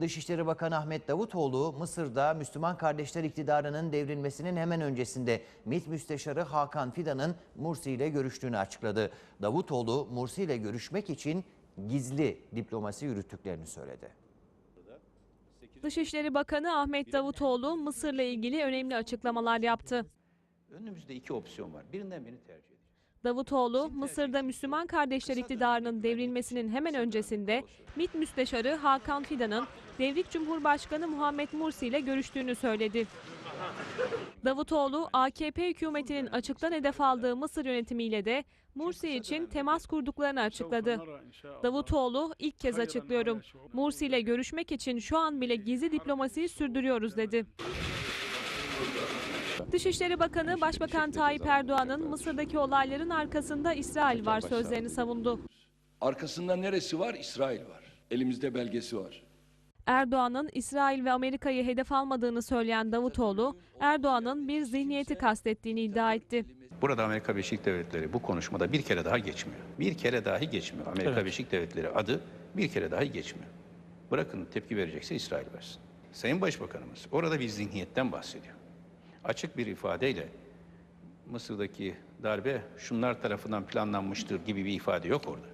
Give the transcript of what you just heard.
Dışişleri Bakanı Ahmet Davutoğlu, Mısır'da Müslüman Kardeşler iktidarının devrilmesinin hemen öncesinde MİT Müsteşarı Hakan Fidan'ın Mursi ile görüştüğünü açıkladı. Davutoğlu, Mursi ile görüşmek için gizli diplomasi yürüttüklerini söyledi. Dışişleri Bakanı Ahmet Davutoğlu Mısır'la ilgili önemli açıklamalar yaptı. Önümüzde iki opsiyon var. Birinden birini tercih. Davutoğlu, Mısır'da Müslüman Kardeşler iktidarının devrilmesinin hemen öncesinde MİT Müsteşarı Hakan Fidan'ın devrik Cumhurbaşkanı Muhammed Mursi ile görüştüğünü söyledi. Davutoğlu, AKP hükümetinin açıktan hedef aldığı Mısır yönetimiyle de Mursi için temas kurduklarını açıkladı. Davutoğlu ilk kez açıklıyorum. Mursi ile görüşmek için şu an bile gizli diplomasiyi sürdürüyoruz dedi. Dışişleri Bakanı Başbakan Tayyip Erdoğan'ın Mısır'daki olayların arkasında İsrail var sözlerini savundu. Arkasında neresi var? İsrail var. Elimizde belgesi var. Erdoğan'ın İsrail ve Amerika'yı hedef almadığını söyleyen Davutoğlu, Erdoğan'ın bir zihniyeti kastettiğini iddia etti. Burada Amerika Birleşik Devletleri bu konuşmada bir kere daha geçmiyor. Bir kere dahi geçmiyor. Amerika Birleşik Devletleri adı bir kere dahi geçmiyor. Bırakın tepki verecekse İsrail versin. Sayın Başbakanımız orada bir zihniyetten bahsediyor. Açık bir ifadeyle Mısır'daki darbe şunlar tarafından planlanmıştır gibi bir ifade yok orada.